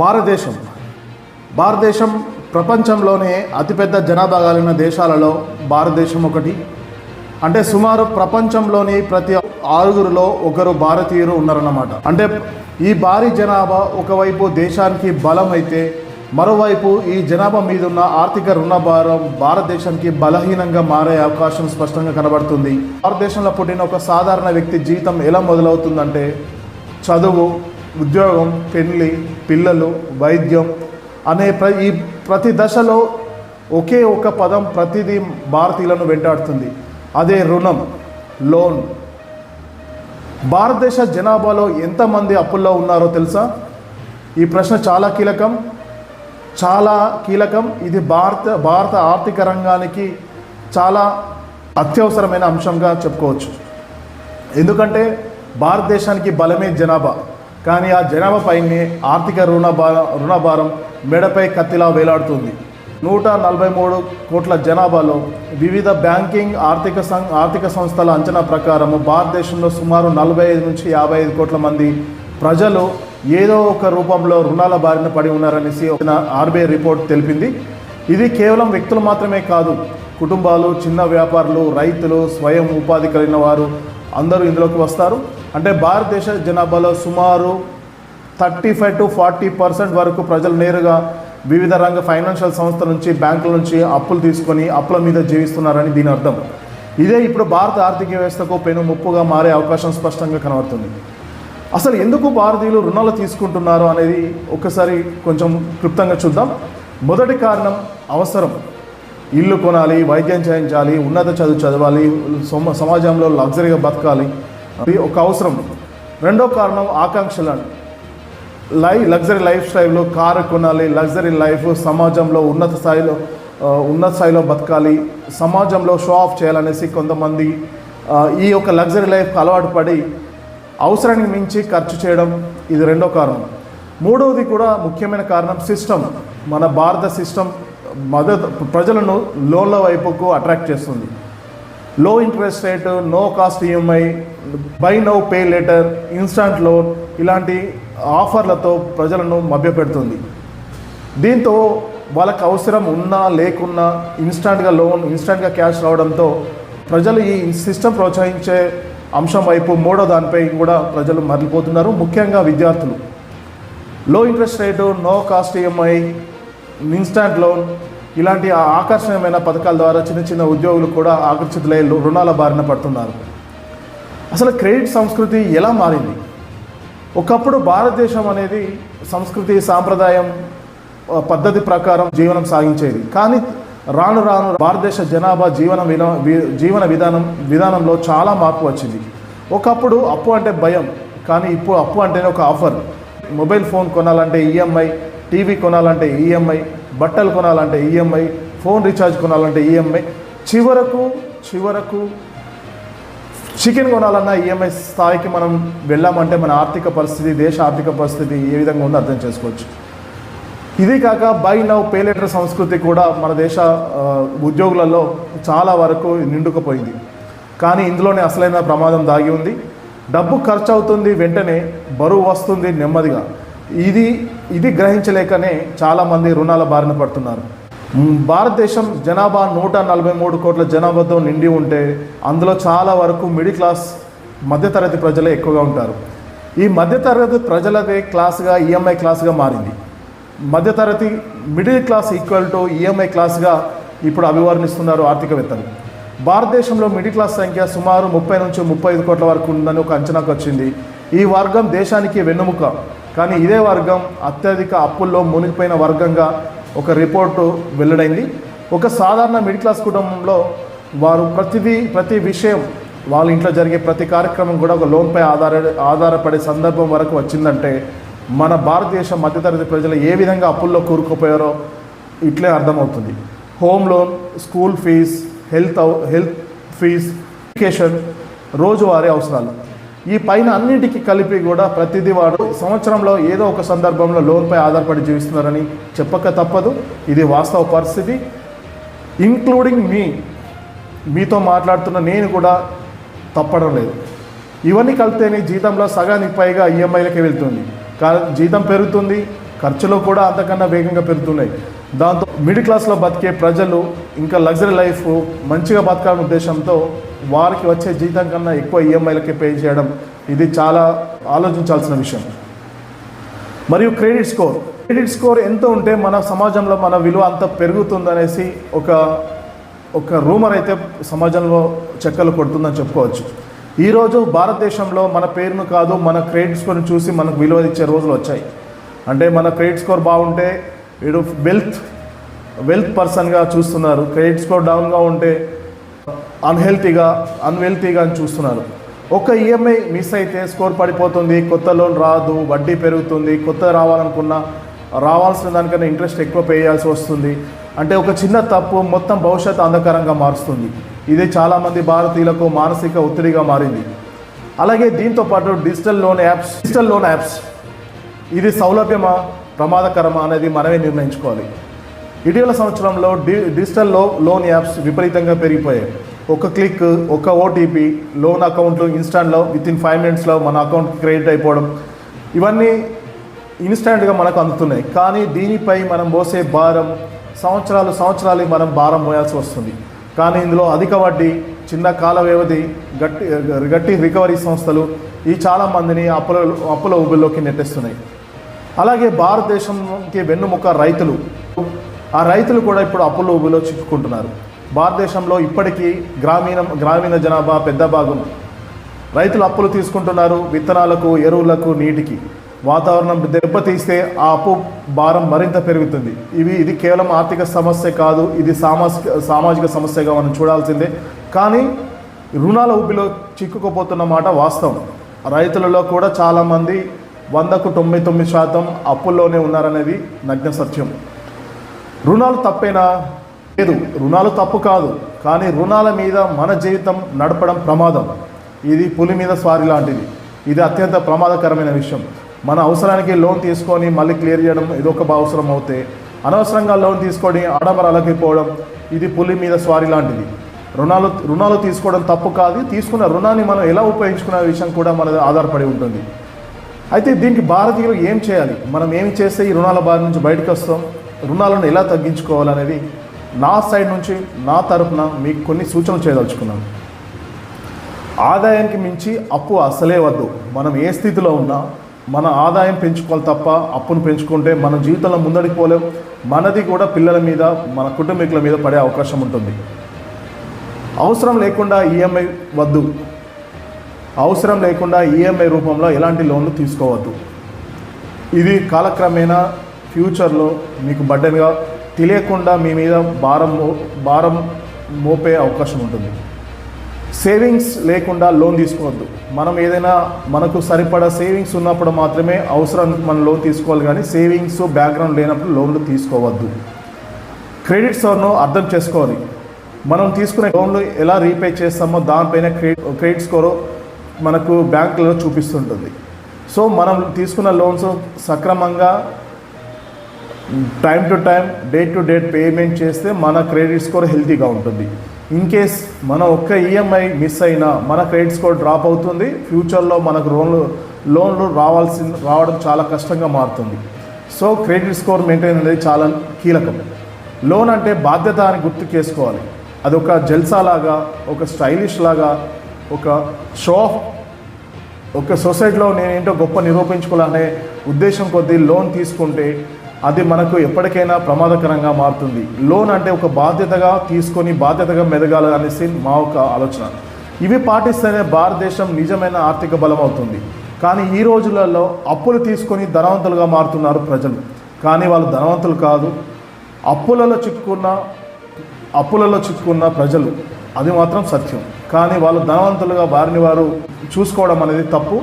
భారతదేశం. భారతదేశం ప్రపంచంలోనే అతిపెద్ద జనాభా కలిగిన దేశాలలో భారతదేశం ఒకటి. అంటే సుమారు ప్రపంచంలోని ప్రతి ఆరుగురిలో ఒకరు భారతీయులు ఉన్నారన్నమాట. అంటే ఈ భారీ జనాభా ఒకవైపు దేశానికి బలం అయితే మరోవైపు ఈ జనాభా మీద ఉన్న ఆర్థిక రుణభారం భారతదేశానికి బలహీనంగా మారే అవకాశం స్పష్టంగా కనబడుతుంది. భారతదేశంలో పుట్టిన ఒక సాధారణ వ్యక్తి జీవితం ఎలా మొదలవుతుందంటే చదువు ఉద్యోగం పెళ్ళి పిల్లలు వైద్యం అనే ప్ర ఈ ప్రతి దశలో ఒకే ఒక పదం ప్రతిదీ భారతీయులను వెంటాడుతుంది. అదే రుణం లోన్. భారతదేశ జనాభాలో ఎంతమంది అప్పుల్లో ఉన్నారో తెలుసా? ఈ ప్రశ్న చాలా కీలకం. చాలా కీలకం. ఇది భారత భారత ఆర్థిక రంగానికి చాలా అత్యవసరమైన అంశంగా చెప్పుకోవచ్చు. ఎందుకంటే భారతదేశానికి బలమే జనాభా. కానీ ఆ జనాభా పైనే ఆర్థిక రుణభార రుణభారం మెడపై కత్తిలా వేలాడుతుంది. నూట నలభై మూడు కోట్ల జనాభాలో వివిధ బ్యాంకింగ్ ఆర్థిక సం ఆర్థిక సంస్థల అంచనా ప్రకారం భారతదేశంలో సుమారు నలభై ఐదు నుంచి యాభై ఐదు కోట్ల మంది ప్రజలు ఏదో ఒక రూపంలో రుణాల బారిన పడి ఉన్నారనేసి ఒక ఆర్బీఐ రిపోర్ట్ తెలిపింది. ఇది కేవలం వ్యక్తులు మాత్రమే కాదు కుటుంబాలు చిన్న వ్యాపారులు రైతులు స్వయం ఉపాధి కలిగిన వారు అందరూ ఇందులోకి వస్తారు. అంటే భారతదేశ జనాభాలో సుమారు thirty five to forty percent వరకు ప్రజలు నేరుగా వివిధ రంగ ఫైనాన్షియల్ సంస్థల నుంచి బ్యాంకుల నుంచి అప్పులు తీసుకొని అప్పుల మీద జీవిస్తున్నారని దీని అర్థం. ఇదే ఇప్పుడు భారత ఆర్థిక వ్యవస్థకు పెను ముప్పుగా మారే అవకాశం స్పష్టంగా కనబడుతుంది. అసలు ఎందుకు భారతీయులు రుణాలు తీసుకుంటున్నారు అనేది ఒకసారి కొంచెం క్లుప్తంగా చూద్దాం. మొదటి కారణం అవసరం. ఇల్లు కొనాలి వైద్యం చేయించాలి ఉన్నత చదువు చదవాలి సమాజంలో లగ్జరీగా బతకాలి ఒక అవసరం. రెండో కారణం ఆకాంక్షలు లై లగ్జరీ లైఫ్ స్టైల్లో కారు కొనాలి లగ్జరీ లైఫ్ సమాజంలో ఉన్నత స్థాయిలో ఉన్నత స్థాయిలో బతకాలి సమాజంలో షో ఆఫ్ చేయాలనేసి కొంతమంది ఈ యొక్క లగ్జరీ లైఫ్కి అలవాటు పడి అవసరానికి మించి ఖర్చు చేయడం ఇది రెండో కారణం. మూడవది కూడా ముఖ్యమైన కారణం సిస్టమ్. మన భారత సిస్టమ్ మదత్ ప్రజలను లోన్ల వైపుకు అట్రాక్ట్ చేస్తుంది. Low interest rate no cost EMI buy now pay later instant loan ఇలాంటి ఆఫర్లతో ప్రజలను మభ్యపెడుతుంది. దీంతో వాళ్ళకు అవసరం ఉన్నా లేకున్నా ఇన్స్టాంట్గా లోన్ ఇన్స్టాంట్గా క్యాష్ రావడంతో ప్రజలు ఈ సిస్టమ్ ప్రోత్సహించే అంశం వైపు మూడో దానిపై కూడా ప్రజలు మరలిపోతున్నారు ముఖ్యంగా విద్యార్థులు. Low interest rate no cost EMI instant loan ఇలాంటి ఆకర్షణీయమైన పథకాల ద్వారా చిన్న చిన్న ఉద్యోగులు కూడా ఆకర్షితులై రుణాల బారిన పడుతున్నారు. అసలు క్రెడిట్ సంస్కృతి ఎలా మారింది? ఒకప్పుడు భారతదేశం అనేది సంస్కృతి సాంప్రదాయం పద్ధతి ప్రకారం జీవనం సాగించేది. కానీ రాను రాను భారతదేశ జనాభా జీవన విధా జీవన విధానం విధానంలో చాలా మార్పు వచ్చింది. ఒకప్పుడు అప్పు అంటే భయం కానీ ఇప్పుడు అప్పు అంటేనే ఒక ఆఫర్. మొబైల్ ఫోన్ కొనాలంటే ఈఎంఐ టీవీ కొనాలంటే ఈఎంఐ బట్టలు కొనాలంటే ఈఎంఐ ఫోన్ రీఛార్జ్ కొనాలంటే ఈఎంఐ. చివరకు చివరకు చికెన్ కొనాలన్న ఈఎంఐ స్థాయికి మనం వెళ్ళామంటే మన ఆర్థిక పరిస్థితి దేశ ఆర్థిక పరిస్థితి ఏ విధంగా ఉందో అర్థం చేసుకోవచ్చు. ఇది కాక బై నౌ పే లెటర్ సంస్కృతి కూడా మన దేశ ఉద్యోగులలో చాలా వరకు నిండుకుపోయింది. కానీ ఇందులోనే అసలైన ప్రమాదం దాగి ఉంది. డబ్బు ఖర్చు అవుతుంది వెంటనే బరువు వస్తుంది నెమ్మదిగా. ఇది ఇది గ్రహించలేకనే చాలామంది రుణాల బారిన పడుతున్నారు. భారతదేశం జనాభా నూట నలభై మూడు కోట్ల జనాభాతో నిండి ఉంటే అందులో చాలా వరకు మిడిల్ క్లాస్ మధ్యతరగతి ప్రజలే ఎక్కువగా ఉంటారు. ఈ మధ్యతరగతి ప్రజలదే క్లాస్గా ఈఎంఐ క్లాస్గా మారింది. మధ్యతరగతి middle class equal to EMI క్లాస్గా ఇప్పుడు అభివర్ణిస్తున్నారు ఆర్థికవేత్తలు. భారతదేశంలో మిడిల్ క్లాస్ సంఖ్య సుమారు ముప్పై నుంచి ముప్పై ఐదు కోట్ల వరకు ఉందని ఒక అంచనాకు వచ్చింది. ఈ వర్గం దేశానికి వెన్నుముక. కానీ ఇదే వర్గం అత్యధిక అప్పుల్లో మునిగిపోయిన వర్గంగా ఒక రిపోర్టు వెల్లడైంది. ఒక సాధారణ మిడిల్ క్లాస్ కుటుంబంలో వారు ప్రతిదీ ప్రతి విషయం వాళ్ళ ఇంట్లో జరిగే ప్రతి కార్యక్రమం కూడా ఒక లోన్పై ఆధార ఆధారపడే సందర్భం వరకు వచ్చిందంటే మన భారతదేశ మధ్యతరగతి ప్రజలు ఏ విధంగా అప్పుల్లో కూరుకుపోయారో ఇట్లే అర్థమవుతుంది. Home loan school fees health health fees education రోజువారీ అవసరాలు. ఈ పైన అన్నిటికీ కలిపి కూడా ప్రతిదీ వాడు సంవత్సరంలో ఏదో ఒక సందర్భంలో లోన్పై ఆధారపడి జీవిస్తున్నారని చెప్పక తప్పదు. ఇది వాస్తవ పరిస్థితి. ఇంక్లూడింగ్ మీ మీతో మాట్లాడుతున్న నేను కూడా తప్పడం లేదు. ఇవన్నీ కలిపితేనే జీతంలో సగానికి పైగా ఈఎంఐలకే వెళ్తుంది. కా జీతం పెరుగుతుంది. ఖర్చులు కూడా అంతకన్నా వేగంగా పెరుగుతున్నాయి. దాంతో మిడిల్ క్లాస్లో బతికే ప్రజలు ఇంకా లగ్జరీ లైఫ్ మంచిగా బతకాలనే ఉద్దేశంతో వారికి వచ్చే జీతం కన్నా ఎక్కువ ఈఎంఐలకి పే చేయడం ఇది చాలా ఆలోచించాల్సిన విషయం. మరియు క్రెడిట్ స్కోర్. క్రెడిట్ స్కోర్ ఎంత ఉంటే మన సమాజంలో మన విలువ అంత పెరుగుతుందనేసి ఒక ఒక రూమర్ అయితే సమాజంలో చెక్కలు కొడుతుందని చెప్పుకోవచ్చు. ఈరోజు భారతదేశంలో మన పేరును కాదు మన క్రెడిట్ స్కోర్ని చూసి మనకు విలువ ఇచ్చే రోజులు వచ్చాయి. అంటే మన క్రెడిట్ స్కోర్ బాగుంటే వీడు వెల్త్ వెల్త్ పర్సన్గా చూస్తున్నారు. క్రెడిట్ స్కోర్ డౌన్గా ఉంటే అన్హెల్తీగా అన్వెల్తీగా అని చూస్తున్నారు. ఒక ఈఎంఐ మిస్ అయితే స్కోర్ పడిపోతుంది కొత్త లోన్ రాదు వడ్డీ పెరుగుతుంది కొత్త రావాలనుకున్న రావాల్సిన దానికన్నా ఇంట్రెస్ట్ ఎక్కువ పే చేయాల్సి వస్తుంది. అంటే ఒక చిన్న తప్పు మొత్తం భవిష్యత్తు అంధకారంగా మారుస్తుంది. ఇది చాలామంది భారతీయులకు మానసిక ఒత్తిడిగా మారింది. అలాగే దీంతో పాటు digital loan apps digital loan apps ఇది సౌలభ్యమా? ప్రమాదకరమా అనేది మనమే నిర్ణయించుకోవాలి. ఇటీవల సంవత్సరంలో డి డిజిటల్లో లోన్ యాప్స్ విపరీతంగా పెరిగిపోయాయి. ఒక క్లిక్ ఒక ఓటీపీ లోన్ అకౌంట్లు ఇన్స్టాంట్లో విత్ ఇన్ ఫైవ్ మినిట్స్లో మన అకౌంట్ క్రెడిట్ అయిపోవడం. ఇవన్నీ ఇన్స్టాంట్గా మనకు అందుతున్నాయి. కానీ దీనిపై మనం మోసే భారం సంవత్సరాలు సంవత్సరాలు మనం భారం మోయాల్సి వస్తుంది. కానీ ఇందులో అధిక వడ్డీ చిన్న కాల వ్యవధి గట్టి గట్టి రికవరీ సంస్థలు ఈ చాలా మందిని అప్పుల అప్పుల ఊబిలోకి నెట్టేస్తున్నాయి. అలాగే భారతదేశంకి వెన్నుముక రైతులు. ఆ రైతులు కూడా ఇప్పుడు అప్పుల ఊబిలో చిక్కుకుంటున్నారు. భారతదేశంలో ఇప్పటికీ గ్రామీణ గ్రామీణ జనాభా పెద్ద భాగం రైతులు అప్పులు తీసుకుంటున్నారు విత్తనాలకు ఎరువులకు నీటికి. వాతావరణం దెబ్బతీస్తే ఆ అప్పు భారం మరింత పెరుగుతుంది. ఇవి ఇది కేవలం ఆర్థిక సమస్య కాదు ఇది సామాజిక సామాజిక సమస్యగా మనం చూడాల్సిందే. కానీ రుణాల ఊబిలో చిక్కుకుపోతున్న మాట వాస్తవం. రైతులలో కూడా చాలామంది వందకు తొంభై తొమ్మిది శాతం అప్పుల్లోనే ఉన్నారనేది నగ్న సత్యం. రుణాలు తప్పేనా? లేదు రుణాలు తప్పు కాదు కానీ రుణాల మీద మన జీవితం నడపడం ప్రమాదం. ఇది పులి మీద స్వారీ లాంటిది. ఇది అత్యంత ప్రమాదకరమైన విషయం. మన అవసరానికి లోన్ తీసుకొని మళ్ళీ క్లియర్ చేయడం ఇది ఒక అవసరం అవుతే అనవసరంగా లోన్ తీసుకొని ఆడంబరాలకి పోవడం ఇది పులి మీద స్వారీ లాంటిది. రుణాలు రుణాలు తీసుకోవడం తప్పు కాదు. తీసుకున్న రుణాన్ని మనం ఎలా ఉపయోగించుకునే విషయం కూడా మన ఆధారపడి ఉంటుంది. అయితే దీనికి భారతీయులు ఏం చేయాలి? మనం ఏమి చేస్తే ఈ రుణాల బారి నుంచి బయటకు వస్తాం? రుణాలను ఎలా తగ్గించుకోవాలనేది నా సైడ్ నుంచి నా తరపున మీకు కొన్ని సూచనలు చేయదలుచుకున్నాను. ఆదాయానికి మించి అప్పు అసలే వద్దు. మనం ఏ స్థితిలో ఉన్నా మన ఆదాయం పెంచుకోవాలి తప్ప అప్పును పెంచుకుంటే మన జీవితంలో ముందడికి పోలేం. మనది కూడా పిల్లల మీద మన కుటుంబీకుల మీద పడే అవకాశం ఉంటుంది. అవసరం లేకుండా ఈఎంఐ వద్దు. అవసరం లేకుండా ఈఎంఐ రూపంలో ఎలాంటి లోన్లు తీసుకోవద్దు. ఇది కాలక్రమేణా ఫ్యూచర్లో మీకు బడ్డన్గా తెలియకుండా మీ మీద భారం మో- భారం మోపే అవకాశం ఉంటుంది. సేవింగ్స్ లేకుండా లోన్ తీసుకోవద్దు. మనం ఏదైనా మనకు సరిపడా సేవింగ్స్ ఉన్నప్పుడు మాత్రమే అవసరం మనం లోన్ తీసుకోవాలి కానీ సేవింగ్స్ బ్యాక్గ్రౌండ్ లేనప్పుడు లోన్లు తీసుకోవద్దు. క్రెడిట్ స్కోర్ను అర్థం చేసుకోవాలి. మనం తీసుకునే లోన్లు ఎలా రీపే చేస్తామో దానిపైన క్రెడిట్ క్రెడిట్ స్కోరు మనకు బ్యాంకులలో చూపిస్తుంటుంది. సో మనం తీసుకున్న లోన్స్ సక్రమంగా time to time date to date payment చేస్తే మన క్రెడిట్ స్కోర్ హెల్తీగా ఉంటుంది. ఇన్ కేస్ మన ఒక్క ఈఎంఐ మిస్ అయినా మన క్రెడిట్ స్కోర్ డ్రాప్ అవుతుంది. ఫ్యూచర్లో మనకు లోన్లు లోన్లు రావాల్సి రావడం చాలా కష్టంగా మారుతుంది. సో క్రెడిట్ స్కోర్ మెయింటైన్ అనేది చాలా కీలకం. లోన్ అంటే బాధ్యత అని గుర్తు చేసుకోవాలి. అది ఒక జల్సా లాగా ఒక స్టైలిష్ లాగా ఒక షో ఆఫ్ ఒక సొసైటీలో నేనేంటో గొప్ప నిరూపించుకోవాలనే ఉద్దేశం కొద్దీ లోన్ తీసుకుంటే అది మనకు ఎప్పటికైనా ప్రమాదకరంగా మారుతుంది. లోన్ అంటే ఒక బాధ్యతగా తీసుకొని బాధ్యతగా మెదగాలి అనేసి మా ఒక ఆలోచన. ఇవి పాటిస్తేనే భారతదేశం నిజమైన ఆర్థిక బలం అవుతుంది. కానీ ఈ రోజులలో అప్పులు తీసుకొని ధనవంతులుగా మారుతున్నారు ప్రజలు. కానీ వాళ్ళు ధనవంతులు కాదు. అప్పులలో చిక్కుకున్న అప్పులలో చిక్కుకున్న ప్రజలు. అది మాత్రం సత్యం. కానీ వాళ్ళు ధనవంతులుగా వారిని వారు చూసుకోవడం అనేది తప్పు.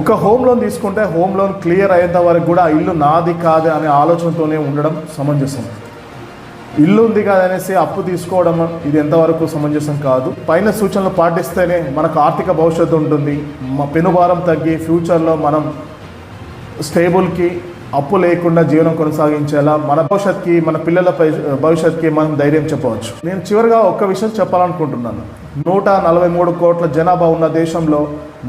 ఒక హోమ్ లోన్ తీసుకుంటే హోమ్ లోన్ క్లియర్ అయ్యేంత వరకు కూడా ఇల్లు నాది కాదు అనే ఆలోచనతోనే ఉండడం సమంజసం. ఇల్లు ఉంది కాదనేసి అప్పు తీసుకోవడం ఇది ఎంతవరకు సమంజసం కాదు. పైన సూచనలు పాటిస్తేనే మనకు ఆర్థిక భవిష్యత్తు ఉంటుంది. మా పెనుభారం తగ్గి ఫ్యూచర్లో మనం స్టేబుల్కి అప్పు లేకుండా జీవనం కొనసాగించేలా మన భవిష్యత్కి మన పిల్లల భవిష్యత్కి మనం ధైర్యం చెప్పవచ్చు. నేను చివరిగా ఒక్క విషయం చెప్పాలనుకుంటున్నాను. నూట నలభై మూడు కోట్ల జనాభా ఉన్న దేశంలో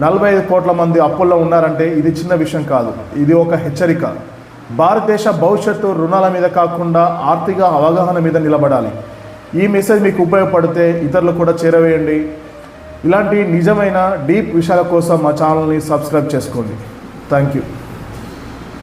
నలభై ఐదు కోట్ల మంది అప్పుల్లో ఉన్నారంటే ఇది చిన్న విషయం కాదు. ఇది ఒక హెచ్చరిక. భారతదేశ భవిష్యత్తు రుణాల మీద కాకుండా ఆర్థిక అవగాహన మీద నిలబడాలి. ఈ మెసేజ్ మీకు ఉపయోగపడితే ఇతరులు కూడా చేరవేయండి. ఇలాంటి నిజమైన డీప్ విషయాల కోసం మా ఛానల్ని సబ్స్క్రైబ్ చేసుకోండి. Thank you